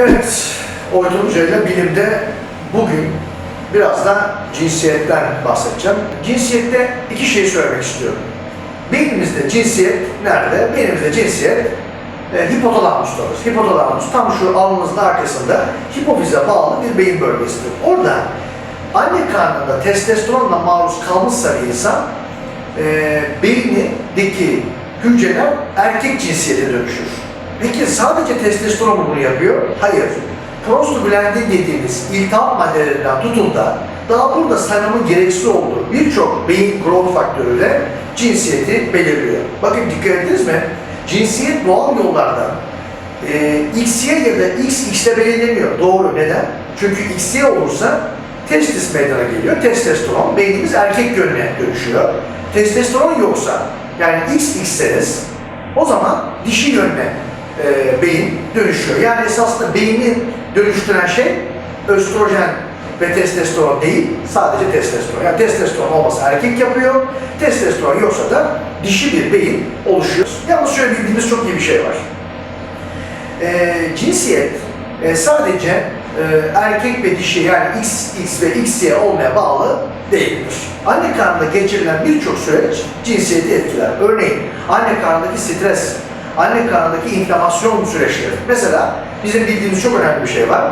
Evet, Oytun ile bilimde bugün biraz da cinsiyetten bahsedeceğim. Cinsiyette iki şey söylemek istiyorum. Beynimizde cinsiyet nerede? Beynimizde cinsiyet e, hipotalamustadır. Hipotalamus tam şu alnımızın arkasında hipofize bağlı bir beyin bölgesidir. Orada anne karnında testosteronla maruz kalmışsa bir insan e, beynindeki hücreler erkek cinsiyete dönüşür. Peki sadece testosteron mu bunu yapıyor? Hayır. Prostaglandin dediğimiz iltihap maddelerinden tutun da daha burada saymanın gereksiz olduğu birçok beyin growth faktörüyle cinsiyeti belirliyor. Bakın dikkat ettiniz mi? Cinsiyet doğal yollardan e, XY ya da XX'de belirleniyor. Doğru. Neden? Çünkü XY olursa testis meydana geliyor. Testosteron beynimiz erkek yönüne dönüşüyor. Testosteron yoksa yani XX'seniz o zaman dişi yönüne e, beyin dönüşüyor. Yani esasında beyni dönüştüren şey östrojen ve testosteron değil, sadece testosteron. Yani testosteron olmasa erkek yapıyor, testosteron yoksa da dişi bir beyin oluşuyor. Yalnız şöyle bildiğimiz çok iyi bir şey var. E, cinsiyet e, sadece e, erkek ve dişi yani XX ve XY olmaya bağlı değildir. Anne karnında geçirilen birçok süreç cinsiyeti etkiler. Örneğin anne karnındaki stres, anne karnındaki inflamasyon süreçleri. Mesela bizim bildiğimiz çok önemli bir şey var.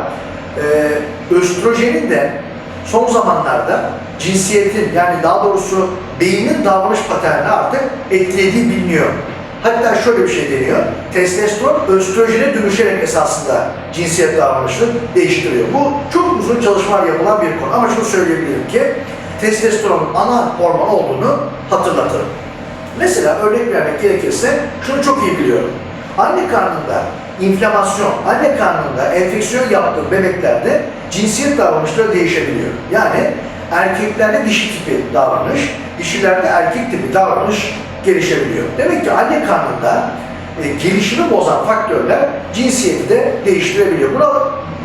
Ee, östrojenin de son zamanlarda cinsiyetin yani daha doğrusu beynin davranış paterni artık etkilediği biliniyor. Hatta şöyle bir şey deniyor. Testosteron östrojene dönüşerek esasında cinsiyet davranışını değiştiriyor. Bu çok uzun çalışmalar yapılan bir konu. Ama şunu söyleyebilirim ki testosteronun ana hormon olduğunu hatırlatırım. Mesela örnek vermek gerekirse şunu çok iyi biliyorum. Anne karnında inflamasyon, anne karnında enfeksiyon yaptığı bebeklerde cinsiyet davranışları değişebiliyor. Yani erkeklerde dişi tipi davranış, dişilerde erkek tipi davranış gelişebiliyor. Demek ki anne karnında e, gelişimi bozan faktörler cinsiyeti de değiştirebiliyor. Buna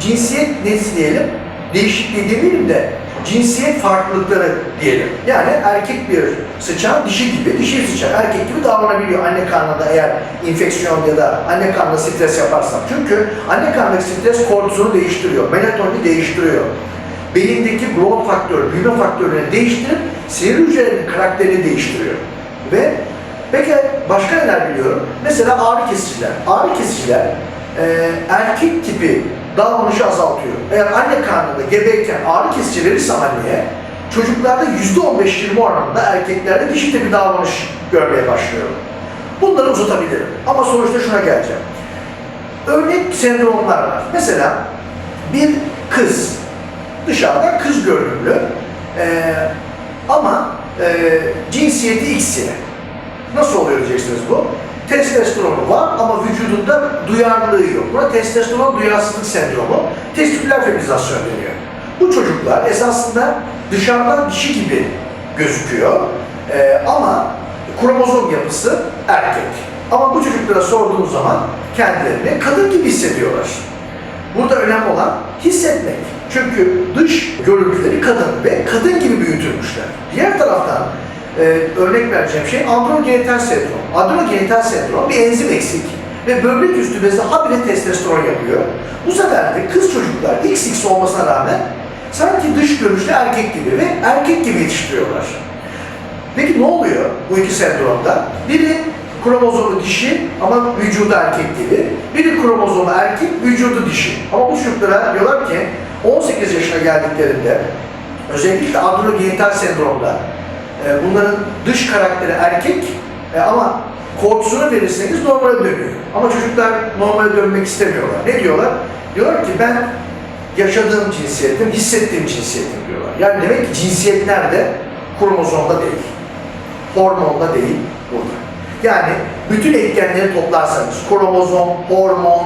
cinsiyet nesi diyelim? Değişikliği demeyelim de cinsiyet farklılıkları diyelim. Yani erkek bir sıçan dişi gibi, dişi sıçan erkek gibi davranabiliyor anne karnında eğer infeksiyon ya da anne karnında stres yaparsak. Çünkü anne karnındaki stres kortizonu değiştiriyor, melatonini değiştiriyor. Beyindeki growth faktörü, büyüme faktörlerini değiştirip sinir hücrelerinin karakterini değiştiriyor. Ve peki başka neler biliyorum? Mesela ağrı kesiciler. Ağrı kesiciler e, erkek tipi davranışı azaltıyor. Eğer anne karnında gebeyken ağrı kesici verirsem anneye, çocuklarda %15-20 oranında erkeklerde dişi tipi davranış görmeye başlıyor. Bunları uzatabilirim. Ama sonuçta şuna geleceğim. Örnek sendromlar var. Mesela bir kız, dışarıdan kız görünümlü e, ama e, cinsiyeti X'ye. Nasıl oluyor diyeceksiniz bu? Testosteronu var ama vücudunda duyarlılığı yok. Buna testosteron duyarsızlık sendromu, testiküler feminizasyon deniyor. Bu çocuklar esasında dışarıdan dişi gibi gözüküyor Ee, ama kromozom yapısı erkek. Ama bu çocuklara sorduğunuz zaman kendilerini kadın gibi hissediyorlar. Burada önemli olan hissetmek. Çünkü dış görüntüleri kadın ve kadın gibi büyütülmüşler. Diğer taraftan e, örnek vereceğim şey androgenital sendrom. Androgenital sendrom bir enzim eksik ve böbrek üstü bezi habire testosteron yapıyor. Bu sefer de kız çocuklar XX olmasına rağmen sanki dış görünüşte erkek gibi ve erkek gibi yetiştiriyorlar. Peki ne oluyor bu iki sendromda? Biri kromozomu dişi ama vücudu erkek gibi. Biri kromozomu erkek, vücudu dişi. Ama bu çocuklara diyorlar ki 18 yaşına geldiklerinde özellikle androgenital sendromda e, bunların dış karakteri erkek e, ama kortisonu verirseniz normale dönüyor. Ama çocuklar normale dönmek istemiyorlar. Ne diyorlar? Diyorlar ki ben yaşadığım cinsiyetim, hissettiğim cinsiyetim diyorlar. Yani demek ki cinsiyet nerede? Kromozomda değil. Hormonda değil, burada. Yani bütün etkenleri toplarsanız, kromozom, hormon,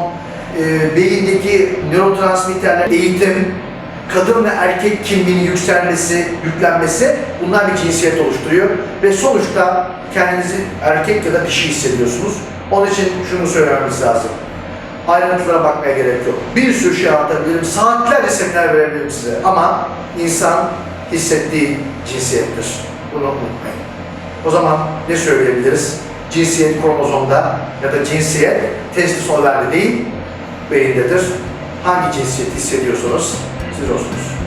e, beyindeki nörotransmitterler, eğitim, kadın ve erkek kimliğinin yükselmesi, yüklenmesi bunlar bir cinsiyet oluşturuyor. Ve sonuçta kendinizi erkek ya da dişi hissediyorsunuz. Onun için şunu söylememiz lazım. Ayrıntılara bakmaya gerek yok. Bir sürü şey anlatabilirim, saatlerce seminer verebilirim size. Ama insan hissettiği cinsiyettir. Bunu unutmayın. O zaman ne söyleyebiliriz? Cinsiyet kromozomda ya da cinsiyet testis overde değil, beyindedir. hangi cinsiyeti 失礼します。